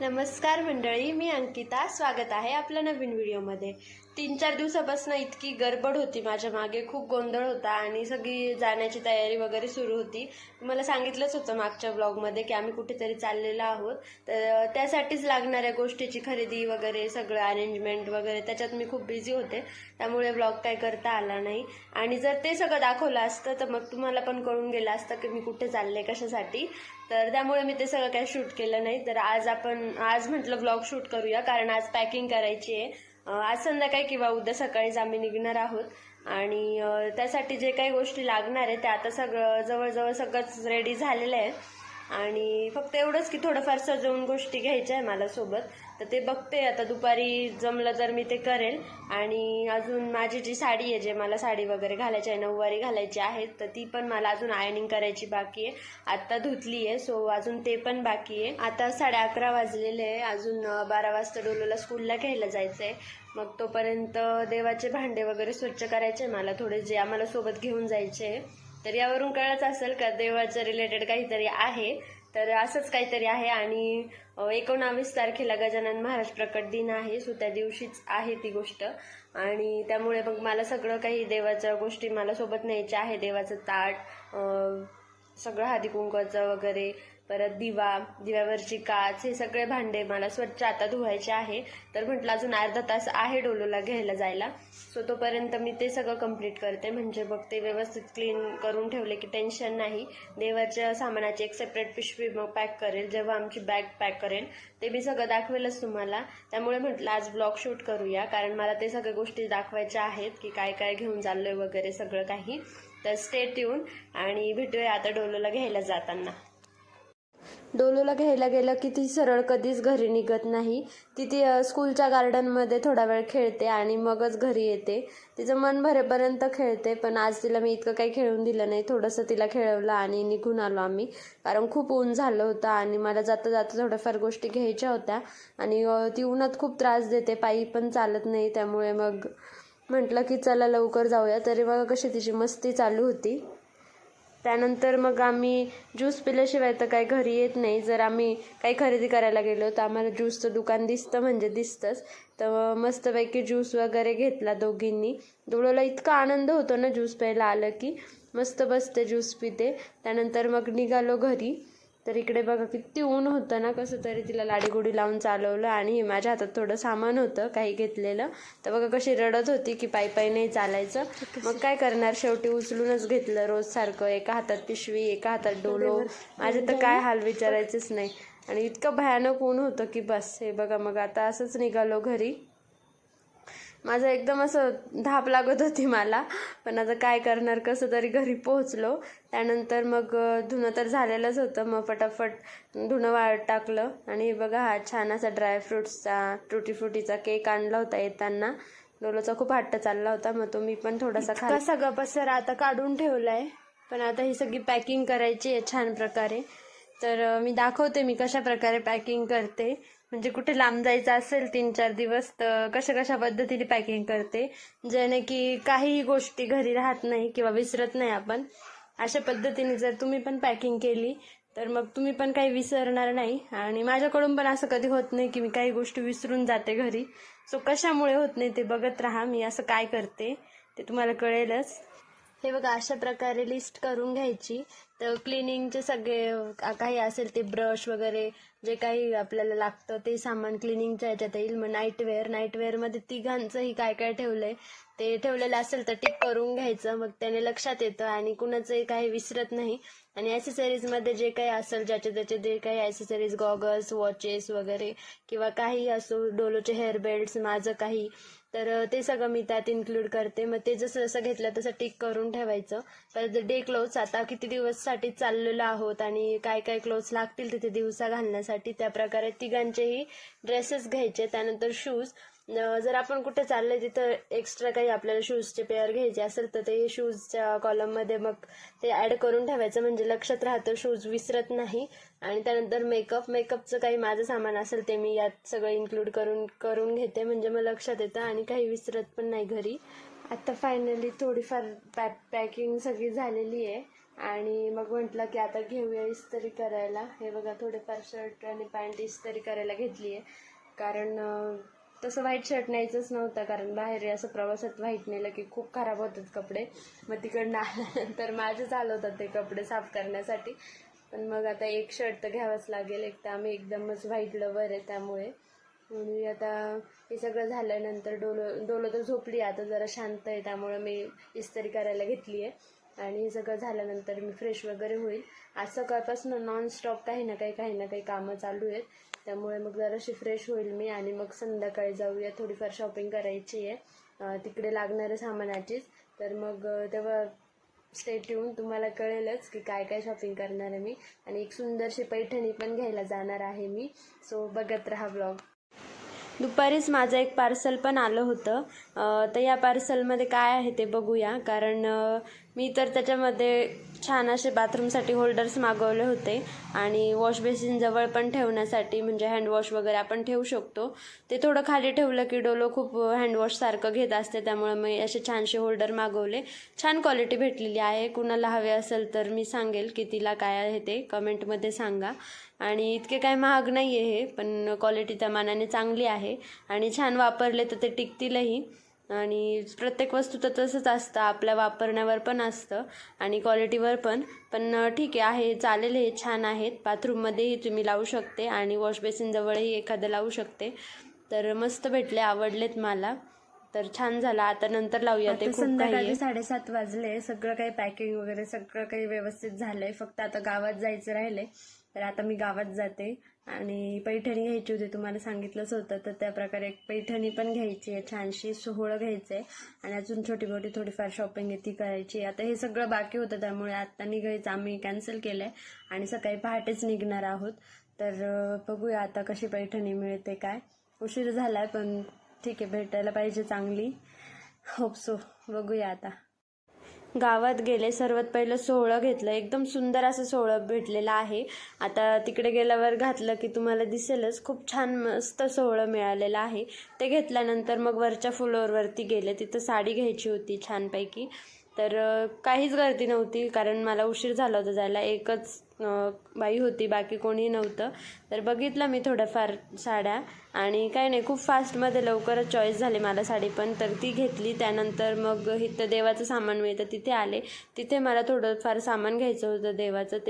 नमस्कार मंडळी मी अंकिता. स्वागत आहे आपल्या नवीन व्हिडिओमध्ये. तीन चार दिवसापासून इतकी गडबड होती माझ्या मागे. खूप गोंधळ होता आणि सगळी जाण्याची तयारी वगैरे सुरू होती. मला सांगितलंच होतं मागच्या ब्लॉगमध्ये की आम्ही कुठेतरी चाललेलो आहोत. तर त्यासाठीच लागणाऱ्या गोष्टीची खरेदी वगैरे सगळं अरेंजमेंट वगैरे त्याच्यात मी खूप बिझी होते. त्यामुळे ब्लॉग काय करता आला नाही. आणि जर ते सगळं दाखवलं असतं तर मग तुम्हाला पण कळून गेलं असतं की मी कुठे चालले कशासाठी. तर त्यामुळे मी ते सगळं काही शूट केलं नाही. तर आज आपण आज म्हटलं ब्लॉग शूट करूया कारण आज पॅकिंग करायची आहे. आज संध्याकाळी किंवा उद्या सकाळीच आम्ही निघणार आहोत. आणि त्यासाठी जे काही गोष्टी लागणार आहे ते आता सगळं जवळजवळ सगळंच रेडी झालेलं आहे. आणि फक्त एवढंच की थोडंफार सजवून गोष्टी घ्यायच्या आहे मला सोबत. तर ते बघते आता दुपारी जमलं तर मी ते करेल. आणि अजून माझी जी साडी आहे जे मला साडी वगैरे घालायची आहे नऊवारी घालायची आहे तर ती पण मला अजून आयनिंग करायची बाकी आहे. आत्ता धुतली आहे सो अजून ते पण बाकी आहे. आता साडे अकरा वाजलेले आहे. अजून बारा वाजता डोलोला स्कूलला घ्यायला जायचं आहे मग तोपर्यंत देवाचे भांडे वगैरे स्वच्छ करायचे आहे. मला थोडे जे आम्हाला सोबत घेऊन जायचे आहे. तर यावरून कळत असेल का देवाच्या रिलेटेड काहीतरी आहे? तर असंच काहीतरी आहे आणि एकोणावीस तारखेला गजानन महाराज प्रकट दिन आहे सो त्या दिवशीच आहे ती गोष्ट. आणि त्यामुळे मग मला सगळं काही देवाच्या गोष्टी मला सोबत न्यायच्या आहे देवाचं ताट सगळं हळदी कुंकवाचं वगैरे परत दिवा दिव्यावरची काच हे सगळे भांडे मला स्वच्छ आता धुवायचे आहे. तर म्हटलं अजून अर्धा तास आहे डोलोला घ्यायला जायला. सो तोपर्यंत मी ते सगळं कंप्लीट करते. म्हणजे मग ते व्यवस्थित क्लीन करून ठेवले की टेन्शन नाही. देवाच्या सामानाची एक सेपरेट पिशवी मग पॅक करेल जेव्हा आमची बॅग पॅक करेल ते मी सगळं दाखवेलच तुम्हाला. त्यामुळे म्हटलं आज ब्लॉग शूट करूया कारण मला ते सगळ्या गोष्टी दाखवायच्या आहेत की काय काय घेऊन चाललोय वगैरे सगळं काही. तर स्टेट येऊन आणि भेटूया आता डोलोला घ्यायला जाताना. डोलूला घ्यायला गेलं की ती सरळ कधीच घरी निघत नाही. ती ती स्कूलच्या गार्डनमध्ये थोडा वेळ खेळते आणि मगच घरी येते. तिचं मन भरेपर्यंत खेळते पण आज तिला मी इतकं काही खेळून दिलं नाही. थोडंसं तिला खेळवलं आणि निघून आलो आम्ही. कारण खूप ऊन झालं होतं आणि मला जाता जाता थोड्याफार गोष्टी घ्यायच्या होत्या. आणि ती उन्हात खूप त्रास देते पायी पण चालत नाही त्यामुळे मग म्हटलं की चला लवकर जाऊया. तरी मग कशी तिची मस्ती चालू होती. त्यानंतर मग आम्ही ज्यूस पिल्याशिवाय तर काही घरी येत नाही. जर आम्ही काही खरेदी करायला गेलो तर आम्हाला ज्यूसचं दुकान दिसतं म्हणजे दिसतंच. तर मस्तपैकी ज्यूस वगैरे घेतला दोघींनी. डोळ्याला इतका आनंद होतो ना ज्यूस प्यायला आलं की. मस्त बसते ज्यूस पिते. त्यानंतर मग निघालो घरी. तर इकडे बघा किती ऊन होतं ना कसं तरी तिला लाडीगुडी लावून चालवलं आणि हे माझ्या हातात थोडं सामान होतं काही घेतलेलं. तर बघा कशी रडत होती की पायी पायी नाही चालायचं. मग काय करणार? शेवटी उचलूनच घेतलं रोज सारखं एका हातात पिशवी एका हातात डोलो. माझे तर काय हाल विचारायचेच नाही. आणि इतकं भयानक ऊन होतं की बस हे बघा मग आता असंच निघालो घरी. माझं एकदम असं धाप लागत होती मला. पण आता काय करणार कसं तरी घरी पोहोचलो. त्यानंतर मग धुणं तर झालेलंच होतं. मग फटाफट धुणं वाळत टाकलं. आणि बघा हा छान असा ड्रायफ्रुट्सचा टुटी फ्रुटीचा केक आणला होता येताना. डोलोचा खूप हट्ट चालला होता. मग तो मी पण थोडासा खा सगळं पसर आता काढून ठेवलाय. पण आता ही सगळी पॅकिंग करायची आहे छान प्रकारे. तर मी दाखवते मी कशा प्रकारे पॅकिंग करते. म्हणजे कुठे लांब जायचं असेल तीन चार दिवस तर कशा कशा पद्धतीने पॅकिंग करते? जेणे की काहीही गोष्टी घरी राहत नाही किंवा विसरत नाही आपण अशा पद्धतीने जर तुम्ही पण पॅकिंग केली तर मग तुम्ही पण काही विसरणार नाही. आणि माझ्याकडून पण असं कधी होत नाही की मी काही गोष्टी विसरून जाते घरी. सो कशामुळे होत नाही ते बघत राहा मी असं काय करते ते तुम्हाला कळेलच. हे बघा अशा प्रकारे लिस्ट करून घ्यायची. तर क्लिनिंगचे सगळे काही असेल ते ब्रश वगैरे जे काही आपल्याला लागतं ते सामान क्लिनिंगच्या ह्याच्यात येईल. मग नाईटवेअर नाईटवेअरमध्ये तिघांचंही काय काय ठेवलंय ते ठेवलेलं असेल तर टिक करून घ्यायचं. मग त्याने लक्षात येतं आणि कुणाचंही काही विसरत नाही. आणि ॲसेसरीजमध्ये जे काही असेल ज्याचे त्याचे जे काही ॲसेसरीज गॉगल्स वॉचेस वगैरे किंवा काही असो डोलोचे हेअर बेल्ट्स माझं काही तर ते सगळं मी त्यात इन्क्लूड करते. मग ते जसं जसं घेतलं तसं टिक करून ठेवायचं. परत डे क्लोथ्स आता किती दिवससाठी चाललेलो आहोत आणि काय काय क्लोथ्स लागतील तिथे दिवसा घालण्यासाठी त्या प्रकारे तिघांचेही ड्रेसेस घ्यायचे. त्यानंतर शूज जर आपण कुठे चाललंय तिथं एक्स्ट्रा काही आपल्याला शूजचे पेअर घ्यायचे असेल तर ते शूजच्या कॉलममध्ये मग ते ॲड करून ठेवायचं. म्हणजे लक्षात राहतं शूज विसरत नाही. आणि त्यानंतर मेकअप मेकअपचं काही माझं सामान असेल ते मी यात सगळं इन्क्लूड करून करून घेते. म्हणजे मग लक्षात येतं आणि काही विसरत पण नाही घरी. आता फायनली थोडीफार पॅक पॅकिंग सगळी झालेली आहे. आणि मग म्हटलं की आता घेऊया इस्त्री करायला. हे बघा थोडेफार शर्ट आणि पॅन्ट इस्त्री करायला घेतली आहे कारण तसं व्हाईट शर्ट न्यायचंच नव्हतं कारण बाहेर असं प्रवासात व्हाईट नेलं की खूप खराब होतात कपडे. मग तिकडनं आल्यानंतर माझेच आलं होतं ते कपडे साफ करण्यासाठी. पण मग आता एक शर्ट तर घ्यावंच लागेल एक तर आम्ही एकदमच व्हाईट लवर आहे त्यामुळे. आणि आता हे सगळं झाल्यानंतर डोलो डोलो तर झोपली आता जरा शांत आहे त्यामुळं मी इस्त्री करायला घेतली आहे आणि हे सगळं झाल्यानंतर मी फ्रेश वगैरे होईल. आज सकाळपासून नॉनस्टॉप काही ना काही काही ना काही कामं चालू आहेत. त्यामुळे मग जराशी फ्रेश होईल मी आणि मग संध्याकाळी जाऊया. थोडीफार शॉपिंग करायची आहे. तिकडे लागणाऱ्या सामानाचीच. तर मग तेव्हा स्टेट येऊन तुम्हाला कळेलच की काय काय शॉपिंग करणार आहे मी. आणि एक सुंदरशी पैठणी पण घ्यायला जाणार आहे मी. सो बघत राहा ब्लॉग दुपारीच माझं एक पार्सल पण आलं होतं. तर या पार्सलमध्ये काय आहे ते बघूया. कारण मी तर त्याच्यामध्ये छान असे बाथरूमसाठी होल्डर्स मागवले होते. आणि वॉश बेसिन जवळ पण ठेवण्यासाठी म्हणजे हँडवॉश वगैरे आपण ठेवू शकतो. ते थोडं खाली ठेवलं की डोलो खूप हँडवॉशसारखं घेत असते. त्यामुळे मी असे छानसे होल्डर मागवले. छान क्वालिटी भेटलेली आहे. कुणाला हवे असेल तर मी सांगेल की तिला काय आहे ते कमेंटमध्ये सांगा. आणि इतके काय महाग नाही आहे हे पण क्वालिटी त्या मानाने चांगली आहे. आणि छान वापरले तर ते टिकतीलही. आणि प्रत्येक वस्तू तर तसंच असतं आपल्या वापरण्यावर पण असतं आणि क्वालिटीवर पण. पण ठीक आहे आहे चालेल हे छान आहेत. बाथरूममध्येही तुम्ही लावू शकते आणि वॉश बेसिनजवळही एखादं लावू शकते. तर मस्त भेटले आवडलेत मला. तर छान झाला आता नंतर लावूया ते संध्याकाळी साडेसात वाजले सगळं काही पॅकिंग वगैरे सगळं काही व्यवस्थित झालंय. फक्त आता गावात जायचं राहिलंय. तर आता मी गावात जाते आणि पैठणी घ्यायची होती तुम्हाला सांगितलंच होतं. तर त्या प्रकारे एक पैठणी पण घ्यायची आहे छानशी सोहळं घ्यायचं आहे. आणि अजून छोटी मोठी थोडीफार शॉपिंग आहे ती करायची आता हे सगळं बाकी होतं त्यामुळे आता निघायचं. आम्ही कॅन्सल केलं आहे आणि सकाळी पहाटेच निघणार आहोत. तर बघूया आता कशी पैठणी मिळते काय. उशीर झाला आहे पण ठीक आहे भेटायला पाहिजे चांगली. होप सो बघूया आता. गावात गेले सर्वात पहिलं सोहळं घेतलं. एकदम सुंदर असं सोहळं भेटलेलं आहे. आता तिकडे गेल्यावर घातलं की तुम्हाला दिसेलच खूप छान मस्त सोहळं मिळालेलं आहे. ते घेतल्यानंतर मग वरच्या फ्लोअरवरती गेले तिथं साडी घ्यायची होती छानपैकी. तर काहीच गर्दी नव्हती कारण मला उशीर झाला होता जायला. एकच बाई होती बाकी कोणी नव्हतं. तर बघितलं मी थोड्याफार साड्या. आणि काय नाही खूप फास्टमध्ये लवकरच चॉईस झाली मला साडी पण. तर ती घेतली. त्यानंतर मग इथं देवाचं सामान मिळतं तिथे आले. तिथे मला थोडंफार सामान घ्यायचं होतं देवाचं. ते